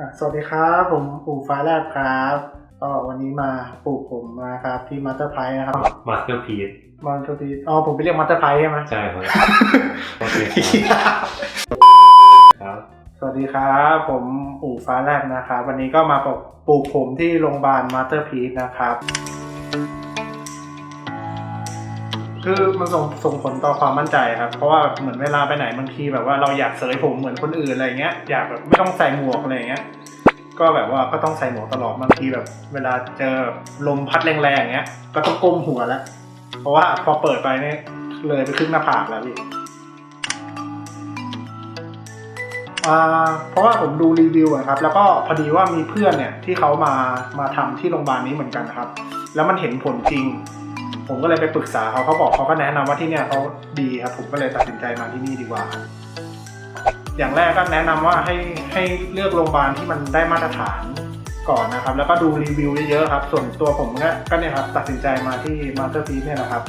อะสวัสดีครับ ผมปู่ฟ้าแลบครับก็วันนี้มาปลูกผมมาครับที่มัตเตอร์ไพร์นะครับมาสเตอร์พีซมัตเตอร์พีอ๋อผมไปเรียกมัตเตอร์ไพร์ใช่ไหมใช่ครับโอเคครับ สวัสดีครับ ผมปู่ฟ้าแลบนะครับ วันนี้ก็มาปลูกปลูกผมที่โรงพยาบาลมัตเตอร์พีซนะครับ คือมันส่งส่งผลต่อความมั่นใจครับ เพราะว่าเหมือนเวลาไปไหนบางทีแบบว่าเราอยากเสยผมเหมือนคนอื่นอะไรเงี้ย อยากแบบไม่ต้องใส่หมวกอะไรเงี้ย ก็แบบว่าก็ต้องใส่หมวกตลอดบางทีแบบ เวลาเจอลมพัดแรงๆอย่างเงี้ย ก็ต้องก้มหัวแล้ว เพราะว่าพอเปิดไปเนี่ยเลยไปครึ่งหน้าผากแล้วพี่เพราะว่าผมดูรีวิวอะครับ แล้วก็พอดีว่ามีเพื่อนเนี่ยที่เขามามาทำที่โรงพยาบาลนี้เหมือนกันครับ แล้วมันเห็นผลจริง ผมก็เลยไปปรึกษาเขาเขาบอกเขาก็แนะนำว่าที่เนี่ยเขาดีครับผมก็เลยตัดสินใจมาที่นี่ดีกว่าครับอย่างแรกก็แนะนำว่าให้ให้เลือกโรงพยาบาลที่มันได้มาตรฐานก่อนนะครับ แล้วก็ดูรีวิวเยอะๆครับ ส่วนตัวผมก็ก็เนี่ยครับตัดสินใจมาที่มาสเตอร์พีเนี่ยนะครับ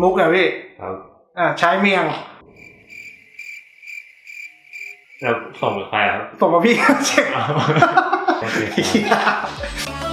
มุกอะพี่ครับอ่าใช้เมียงแล้ว ส่งกับใครครับส่งมาพี่เช็คโอเคครับ